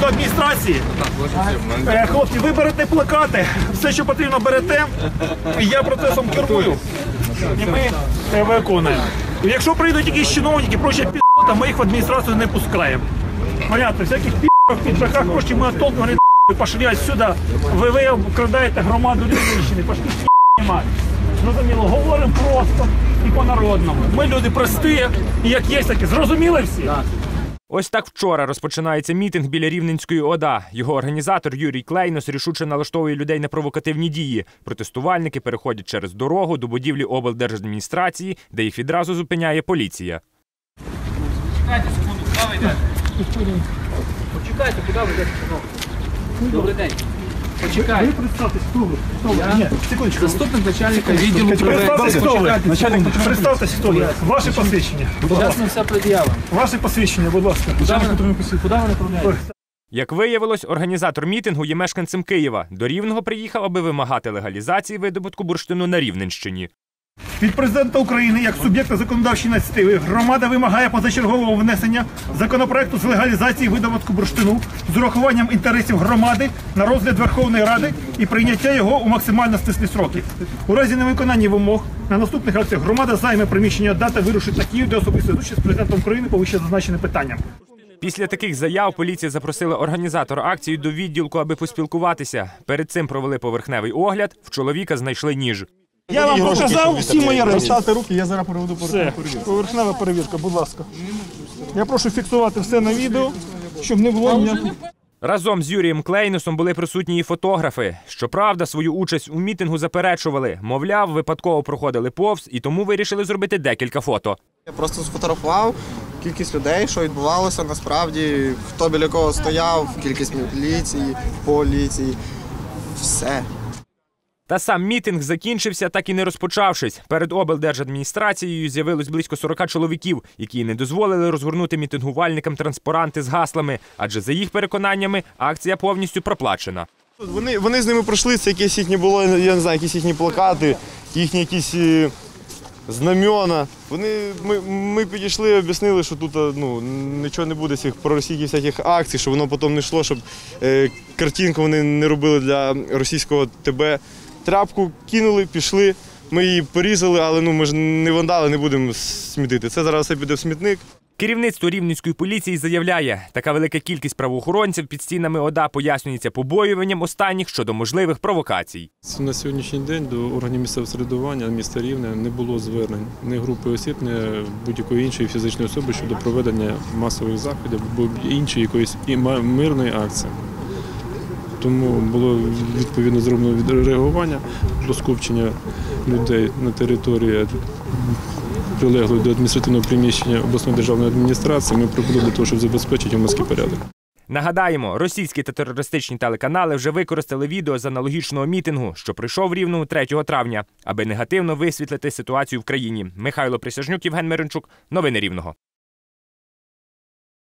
до адміністрації. Е, Хлопці, ви берете плакати, все, що потрібно, берете. і Я процесом керую. І ми виконуємо. Якщо прийдуть якісь чиновники, прочі підота, ми їх в адміністрацію не пускаємо. Понятно, всяких підох, піджаках, прочі ми оттолкнули, пошли сюди. Ви, ви обкрадаєте громаду Рівненщини, пошли знімати. Зрозуміло, говоримо просто і по-народному. Ми люди прості, і як є, такі. Зрозуміли всі? Ось так вчора розпочинається мітинг біля Рівненської ОДА. Його організатор Юрій Клейнос рішуче налаштовує людей на провокативні дії. Протестувальники переходять через дорогу до будівлі облдержадміністрації, де їх відразу зупиняє поліція. Почекайте секунду, куди ви йдете? Почекайте, куди ви йдете. Добрий день. Почекайте. представтесь, хто ви? Хто ви? Ні, секундочку. Заступник начальника відділу Представтесь, хто ви? Начальник Представтесь, хто ви? Ваше посвідчення. Будь Зараз ми все пред'явимо. Ваше посвідчення, будь ласка. Куди ви, куди ви направляєте? Як виявилось, організатор мітингу є мешканцем Києва. До Рівного приїхав, аби вимагати легалізації видобутку бурштину на Рівненщині. Від президента України як суб'єкта законодавчої ініціативи громада вимагає позачергового внесення законопроекту з легалізації видобутку бурштину з урахуванням інтересів громади на розгляд Верховної Ради і прийняття його у максимально стислі сроки. У разі невиконання вимог на наступних акціях громада займе приміщення дата вирушить на Київ для особистої зустрічі з президентом України по вище зазначеним питанням. Після таких заяв поліція запросила організатора акції до відділку, аби поспілкуватися. Перед цим провели поверхневий огляд. В чоловіка знайшли ніж. Я вам показав всі мої речі. Розставте руки, я зараз проведу Все, поверхнева перевірка, будь ласка. Я прошу фіксувати все на відео, щоб не було ніякого. Разом з Юрієм Клейносом були присутні і фотографи. Щоправда, свою участь у мітингу заперечували. Мовляв, випадково проходили повз і тому вирішили зробити декілька фото. Я просто сфотографував кількість людей, що відбувалося насправді, хто біля кого стояв, кількість міліції, поліції. Все. Та сам мітинг закінчився, так і не розпочавшись. Перед облдержадміністрацією з'явилось близько 40 чоловіків, які не дозволили розгорнути мітингувальникам транспаранти з гаслами, адже за їх переконаннями акція повністю проплачена. Вони, вони з ними пройшлися, якесь їхнє було, я не знаю, якісь їхні плакати, їхні якісь е, знамена. Вони, ми, ми підійшли об'яснили, що тут е, ну, нічого не буде цих проросійських всяких акцій, щоб воно потім не йшло, щоб е, картинку вони не робили для російського ТБ. Тряпку кинули, пішли. Ми її порізали, але ну ми ж не вандали, не будемо смітити. Це зараз все піде в смітник. Керівництво рівненської поліції заявляє, така велика кількість правоохоронців під стінами ОДА пояснюється побоюванням останніх щодо можливих провокацій. На сьогоднішній день до органів місцевого самоврядування міста Рівне не було звернень ні групи осіб, ні будь-якої іншої фізичної особи щодо проведення масових заходів або іншої якоїсь мирної акції. Тому було відповідно зроблено відреагування до скупчення людей на території прилеглої до адміністративного приміщення обласної державної адміністрації. Ми прибули для того, щоб забезпечити громадський порядок. Нагадаємо, російські та терористичні телеканали вже використали відео з аналогічного мітингу, що прийшов Рівному 3 травня, аби негативно висвітлити ситуацію в країні. Михайло Присяжнюк, Євген Мирончук. Новини Рівного.